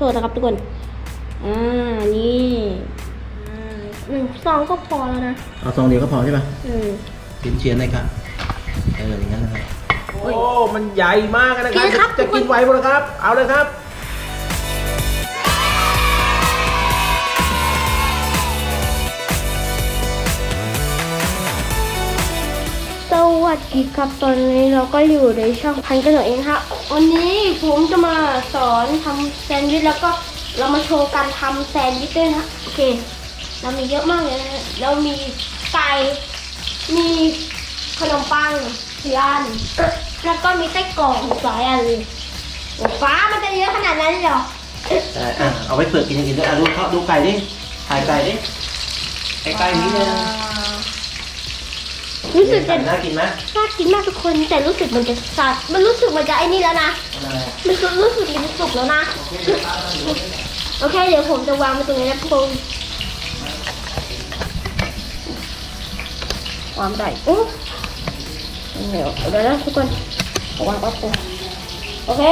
โทษนะครับทุกคน อ่า นี่อ่าหนึ่งซองก็พอแล้วนะ เอาซองเดียวก็พอใช่ป่ะอืมชิ้นเชียนเลยครับเอออย่างนั้นนะครับโอ้ มันใหญ่มากนะคกิรับนครับ จะกินไหวหมดแล้วครับ เอาเลยครับ วัสดีครับตอนนี้เราก็อยู่ในช่องพันกันหน่อยเองครับวันนี้ผมจะมาสอนทำแซนด์วิชแล้วก็เรามาโชว์การทำแซนด์วิชด้วยนะโอเคเรามีเยอะมากเลยนะเรามีไก่มีขนมปังสี่อันแล้วก็มีไส้กรอกอีกหลายอันเลยฟ้ามันจะเยอะขนาดนั้นเลยเหรอใช่อะเอาไว้เปิดกินกินด้วยอะดูเขาดูไก่ดิถ่ายไก่ดิไก่ไก่นี้เลย รู้สึกจะน่ากินไหมน่ากินมากทุกคนแต่รู้สึกมันจะสัดมันรู้สึกมันจะไอ้นี่แล้วนะอะไรอะมันคือรู้สึกมันสุกแล้วนะโอเคเดี๋ยวผมจะวางไว้ตรงนี้นะทุกคนวางได้โอ้เดี๋ยวเดี๋ยวนะทุกคนเอาวางปั๊บเลยโอเค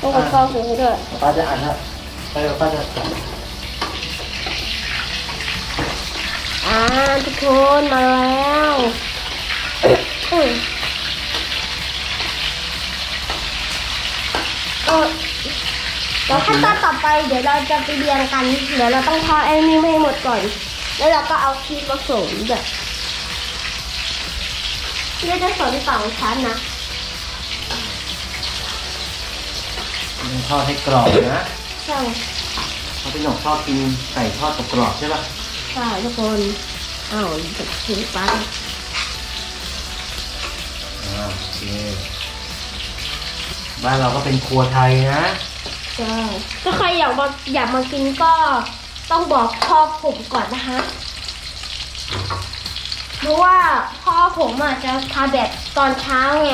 ต้องกดฟองเสียงให้ด้วยป้าจะอ่านครับไปป้าจะอ่า ทุกคนมาแล้วอืมเออเดี๋ยวขั้นตอนต่อไปเดี๋ยวเราจะไปเรียงกัน เดี๋ยวเราต้องทอดไอ้นี่ให้หมดก่อน แล้วเราก็เอาชีสผสมแบบที่เราจะสอนสองชั้นนะทอดให้กรอบนะ ใช่เพราะพี่หนกชอบกินไก่ทอดกับกรอบใช่ป่ะ ใช่ทุกคนอ้าวแบบชิ้นปลาอ่าโอเคบ้านเราก็เป็นครัวไทยนะ ใช่ถ้าใครอยากมาอยากมากินก็ต้องบอกพ่อผมก่อนนะคะเพราะว่าพ่อผมอาจจะทำแบบตอนเช้าไง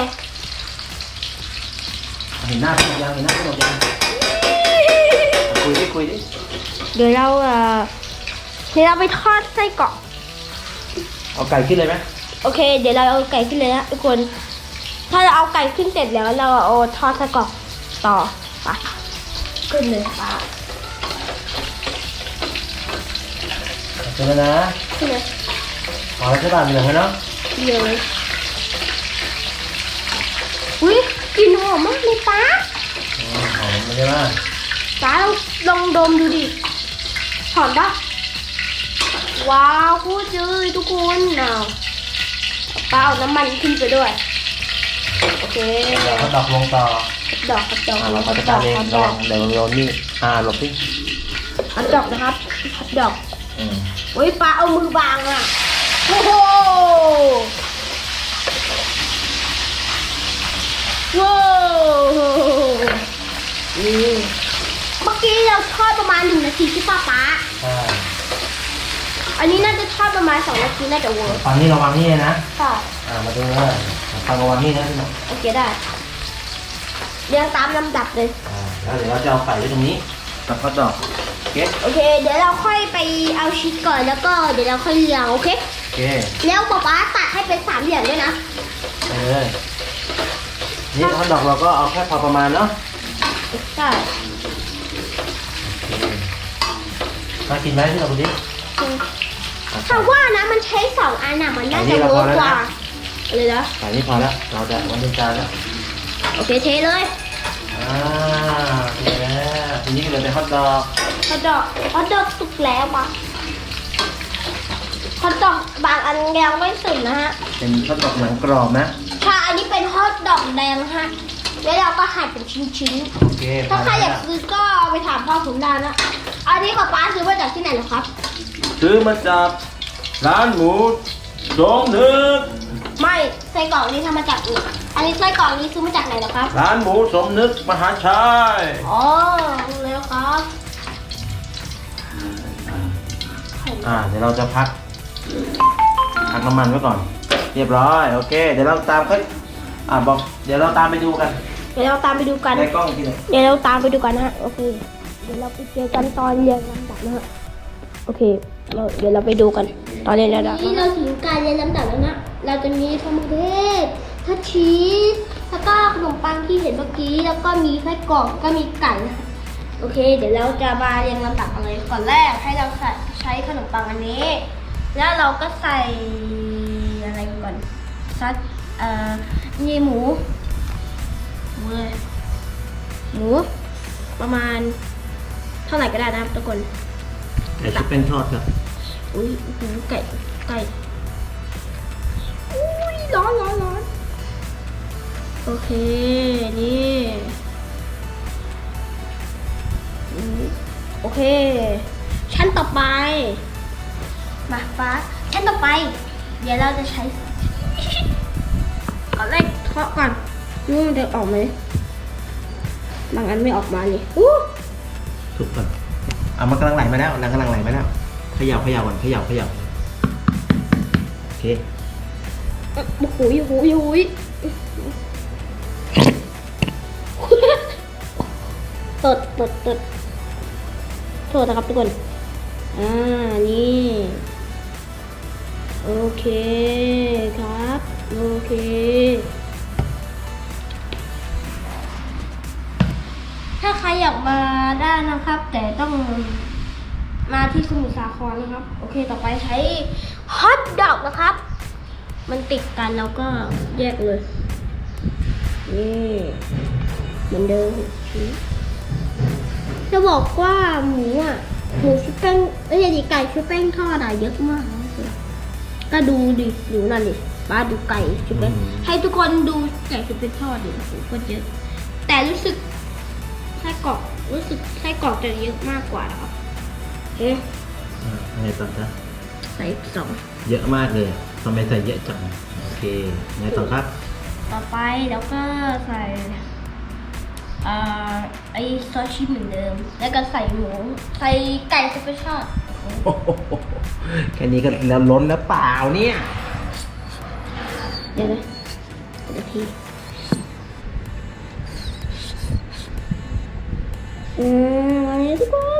เห็นหน้าพี่หนกยังเห็นหน้าพี่หนกยังคุยดิคุยดิเดี๋ยวเราเอ่อ เดี๋ยวเราไปทอดไส้กรอก เอาไก่ขึ้นเลยไหมโอเค เดี๋ยวเราเอาไก่ขึ้นเลยนะทุกคน ถ้าเราเอาไก่ขึ้นเสร็จแล้วเราเอาทอดไส้กรอกต่อไปขึ้นเลยไปขึ้นแล้วนะขึ้นเลยพอแล้วใช่ป่ะเหลืองแล้วเนาะเดี๋ยวเลยอุ้ยกลิ่นหอมมากเลยป้าอืมหอมมันใช่ป่ะป้าลองดมดูดิหอมปะ ว้าวพูดเลยทุกคนเอาป้าเอาน้ำมันขึ้นไปด้วย โอเคเดี๋ยวเขาดอกลงต่อ ดอกกระดอกอ่าเรากก็ระจะดอกทำเองกระลดอองกเดี๋ยวเรานี่อ่าหลบสิกระดอกนะครับกระดอกอืมโอ้ยป้าเอามือบางอะโอ้โหว้าวนี่เมื่อกี้เราทอดประมาณหนึ่งนาทีใช่ป้าป้าใช่ อันนี้น่าจะทอดประมาณสองนาทีน่าจะเวิร์กฟังนี่ระวังนี่เลยนะค่ะอ่ามาดูนะฟังระวังนี่นะพี่หนุ่มโอเคได้เรียงตามลำดับเลยอ่าแล้วเดี๋ยวเราจะเอาไก่ไว้ตรงนี้กับข้าวดอกโอเคโอเค เดี๋ยวเราค่อยไปเอาชีสก่อนแล้วก็เดี๋ยวเราค่อยเรียงโอเคโอเคแล้วป๊าป๊าตัดให้เป็นสามเหลี่ยมด้วยนะไปเลยนี่ข้าวดอกเราก็เอาแค่พอประมาณเนาะใช่โอเคน่ากินไหมพี่หนุ่มดูดิ ถ้าว่านะมันใช้สองอันน่ะมันน่าอันนี้จะเราเวิร์กพอแล้วนะกว่าเลยนะไก่นี่พอแล้วเราจะวันเป็นจานแล้วโอเคเทเลยอ่าโอเคแล้วทีนี้ก็เหลือแต่ข้าวดอกฮอทดอกฮอทดอกสุกแล้วปะฮอทดอกบางอันยังไม่สุกนะฮะเป็นข้าวดอกหนังกรอบนะถ้าอันนี้เป็นฮอทดอกแดงฮะแล้วเราก็หั่นเป็นชิ้นๆโอเคถ้าใครอยากพอซื้อก็ไปถามพ่อผมได้นะอันนี้ป๊าป๊าซื้อมาจากที่ไหนเหรอครับ ซื้อมาจากร้านหมูสมนึกไม่ไส้กรอกนี้ทำมาจากอื่นอันนี้ไส้กรอกนี้ซื้อมาจากไหนเหรอครับ ร้านหมูสมนึกมหาชัยอ๋อรู้แล้วครับอ่าเดี๋ยวเราจะพักพักน้ำมันไว้ก่อน เรียบร้อยโอเค เดี๋ยวเราตามค่อยอ่าบอกเดี๋ยวเราตามไปดูกันเดี๋ยวเราตามไปดูกัน ในกล้องทีหนึงเดี๋ยวเราตามไปดูกันนะฮะโอเค เดี๋ยวเราไปเจอกันตอนเรียนลำดับนะฮะโอเค เราเดี๋ยวเราไปดูกัน ตอนเรียนลำดับนี่เราถึงการเรียนลำดับแล้วนะ เราจะมีทอมเทศทัชชีสแล้วก็ขนมปังที่เห็นเมื่อกี้ แล้วก็มีไส้กรอกก็มีไก่นะโอเค เดี๋ยวเราจะมาเรียงลำดับกันเลยก่อนแรกให้เราใส่ใช้ขนมปังอันนี้ แล้วเราก็ใส่อะไรก่อนซัดเอ่อนี่หมูหมูเลยหมูประมาณเท่าไหร่ก็ได้นะครับทุกคนไก่ชุบแป้งทอดครับ อุ้ยอื้อหือไก่ไก่อุ้ยร้อนร้อนร้อนโอเค นี่โอเค ชั้นต่อไป มาฟ้า ชั้นต่อไป เดี๋ยวเราจะใช้ก่อนแรกเคาะก่อนนี่มันจะออกไหมบางอันไม่ออกมาเลยอู้ทุบก่อนเอามันกำลังไหลมาแล้วน้ำกำลังไหลมาแล้ว ขย่าเขย่าก่อนเขย่าเขย่าโอเคโอ้โหโอ้โหโอ้โหตดตดตดโทษนะครับทุกคน อ่า นี่ โอเคครับ โอเค ถ้าใครอยากมาได้นะครับ แต่ต้อง มาที่สมุทรสาครนะครับ โอเคต่อไปใช้ฮอทดอกนะครับ มันติดกันแล้วก็แยกเลยนี่เหมือนเดิมจะบอกว่าหมูอะหมูชุบแป้งเอ้ยดิไก่ชุบแป้งทอดอะเยอะมากนะก็ดูดิดูนั่นดิป้าดูไก่ชุบแป้งอืมให้ทุกคนดูไก่ชุบแป้งทอดดิโอ้โหก็เยอะแต่รู้สึกไส้กรอกรู้สึกไส้กรอกจะเยอะมากกว่านะครับ โอเคอ่าไงต่อจ๊ะใส่สองเยอะมากเลยทำไมใส่เยอะจังโอเคไงต่อครับ ต่อไปแล้วก็ใส่เอ่อไอซอสชีสเหมือนเดิม แล้วก็ใส่หมูใส่ไก่สเปเชียลโอ้โหแค่นี้ก็แล้วล้นแล้วเปล่าเนี่ยเดี๋ยวนะเดี๋ยวทีอืมมาเลยทุกคน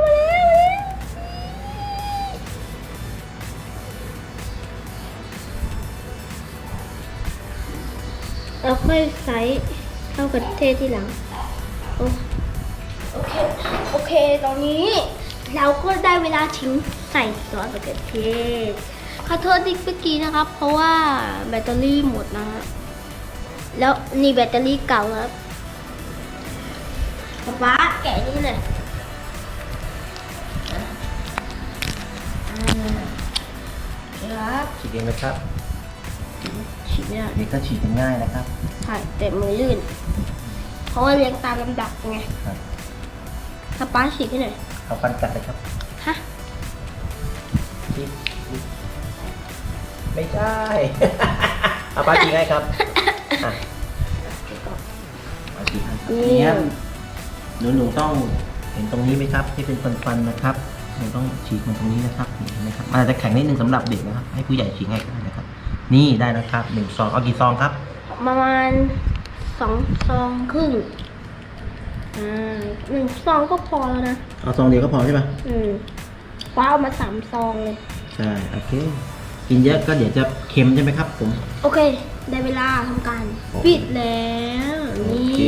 เราค่อยใส่เข้ากับเทศที่หลังโอโอเค โอเค ตอนนี้ เราก็ได้เวลาทิ้งใส่ซอสมะเขือเทศขอโทษที่เมื่อกี้นะครับ เพราะว่าแบตเตอรี่หมดนะฮะ แล้วนี่แบตเตอรี่เก่าครับป๊าป๊าแกะนี่เลยอะอ่าครับฉีกเองนะครับ ดไม่ได้เด็กก็ฉีกกันง่ายนะครับ ใช่แต่มือลื่น เพราะว่าเรียงตามลำดับไงครับถ้าป๊าฉีดให้หน่อยเอาปันกัดเลยครับฮะฉีกไม่ใช่ เอาปลาฉีกให้ครับอะปลาฉีกให้ครับนี่เนี่ย หนูหนูต้องเห็นตรงนี้ไหมครับ ที่เป็นฟันๆนะครับหนูต้องฉีกมันตรงนี้นะครับเห็นไหมครับมันอาจจะแข็งนิดนึงสำหรับเด็กนะครับ ให้ผู้ใหญ่ฉีกให้ก็ได้ นะครับนี่ได้นะครับหนึ่งซองเอากี่ซองครับประมาณสองซองครึ่งอ่าหนึ่งซองก็พอแล้วนะเอาซองเดียวก็พอใช่ไหมอืมว้าเอามาสามซองเลย ใช่โอเคกินเยอะก็เดี๋ยวจะเค็มใช่ไหมครับผม โอเค ได้เวลาทำการโอเค ปิดแล้วโอนี่เค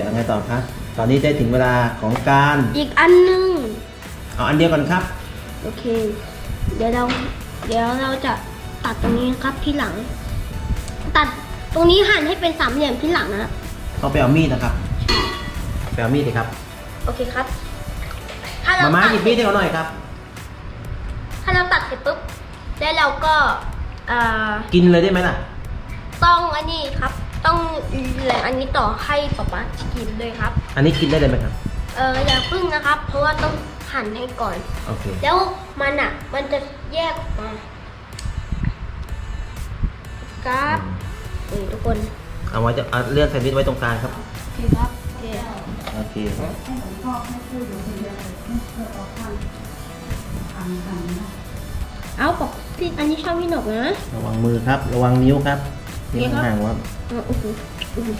เอาไงต่อครับ ตอนนี้ได้ถึงเวลาของการอีกอันหนึง เอาอันเดียวก่อนครับ โอเค เดี๋ยวเรา เดี๋ยวเราจะ ตัดตรงนี้นะครับที่หลัง ตัดตรงนี้หั่นให้เป็นสามเหลี่ยมที่หลังนะต้องไปเอามีดนะครับไปเอามีดเลยครับโอเคครับ ถ้าเรามาม่าตัดหยิบมีดให้เขาหน่อยครับ ถ้าเราตัดเสร็จปุ๊บ แล้วเราก็เอ่อกินเลยได้ไหมล่ะ ต้องอันนี้ครับ ต้องเหลืออันนี้ต่อให้ป๊าป๊ากินด้วยครับ อันนี้กินได้เลยไหมครับ เอออย่าพึ่งนะครับ เพราะว่าต้องหั่นให้ก่อน โอเค แล้วมันอะ มันจะแยกออกมา ครับนี่ทุกคนเอาไว้จะเอาเลื่อนแซนด์วิชไว้ตรงกลางครับ โอเคครับโอเคโอเคเอาบอกพี่อันนี้ชอบพี่หนกนะ ระวังมือครับ ระวังนิ้วครับนิ้วโอเคครับห่างๆว่าเออโอ้โหโอ้โห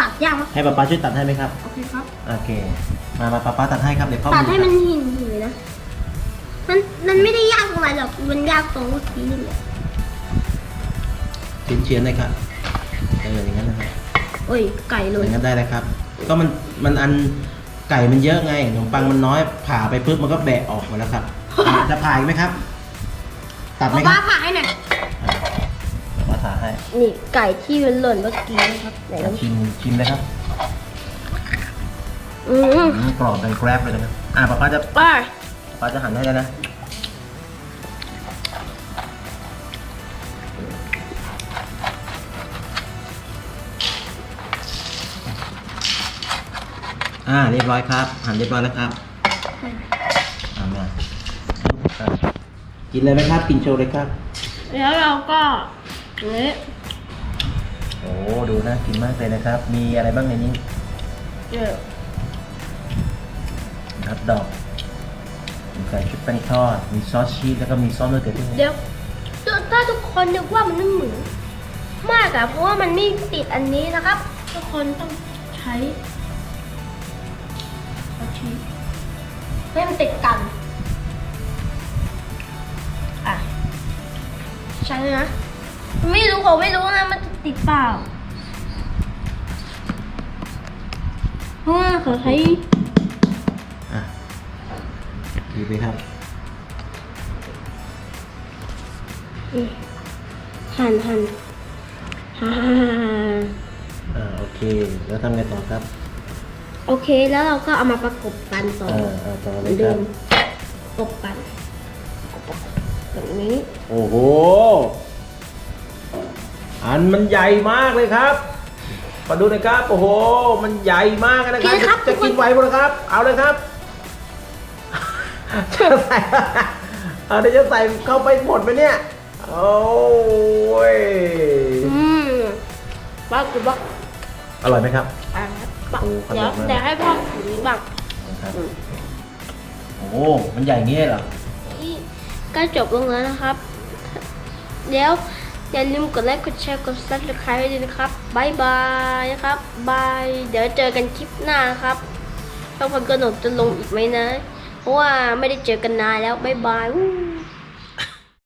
ตัดยากครับให้ป๊าป๊าช่วยตัดให้ไหมครับ โอเคครับ โอเค มามาป๊าป๊าตัดให้ครับ เดี๋ยวเข้าตัดมือให้คมัรันบหินหินเลยนะ มันมันไม่ได้ยากตรงไหนหรอก มันยากตรงเมื่อกี้นี่แหละ เฉียนเฉียนๆเลยครับเอออย่างนั้นนะครับโอ้ยไก่เลอยย่างนั้นได้เลยครับ ก็มันมันอันไก่มันเยอะไงขนมปังมันน้อยผ่าไปปุ๊บมันก็แบะออกหมดแล้วครับอะจะผ่าอีกไหมครับ ตัดไหมป้าครับผ่าให้หน่อยมาผ่าให้นี่ไก่ที่มันหล่นเมื่อกี้นะครับไหนลองชิมชิมเลยครับอืมอืมกรอบเป็นแกรบเลยนะครับอะป้าป้าจะ ป้าป้าจะหั่นให้แล้วนะ อ่าเรียบร้อยครับหั่นเรียบร้อยแล้วครับเอามาอะกินเลยไหมครับ กินโชว์เลยครับ แล้วเราก็นี่โอ้ดูน่ากินมากเลยนะครับ มีอะไรบ้างในนี้เดี๋ยวฮัทดอกมีไก่ชุบแป้งทอด มีซอสชีสแล้วก็มีซอสมะเขือเทศเดี๋ยวถ้าทุกคนนึกว่ามันไม่เหมือนมากอะเพราะว่ามันไม่ติดอันนี้นะครับ ทุกคนต้องใช้ ให้มันติดกัน อะ ใช่นะ ไม่รู้ผมไม่รู้นะ มันจะติดเปล่าเพราะว่าเขาใช้อะดีไปครับหั่นหั่นฮ่าฮ่าฮ่า อ่า โอเค แล้วทำไงต่อครับ โอเคแล้วเราก็เอามาประกบกันต่ออ่าอ่าต่อเหเลมือยนคเดิรับมประกบกันแบบนี้โอ้โห อันมันใหญ่มากเลยครับมาดูหนะครับ โอ้โห มันใหญ่มากนะครับกินครับจะทุกคนกินไหวหมดครับ เอาเลยครับ จะใส่เอาเดี๋ยวจะใส่เข้าไปหมดไหมเนี่ย โอ้ยอืมบ้างกูบ้างอร่อยไหมครับ อะบ้างโอ้ขนาดเดี๋ยวนั้นเดี๋ยวให้พ่อถือบ้างนะครับโอ้มันใหญ่อย่างงี้เหรอ นี่ก็จบลงแล้วนะครับ เดี๋ยวอย่าลืมกดไลค์กดแชร์กดซับสไครต์ไว้ด้วยนะครับบายบายนะครับบายเดี๋ยวเจอกันคลิปหน้านะครับช่องพันกระหนกจะลงอีกไหมนะ เพราะว่าไม่ได้เจอกันนานแล้วบายบายวู้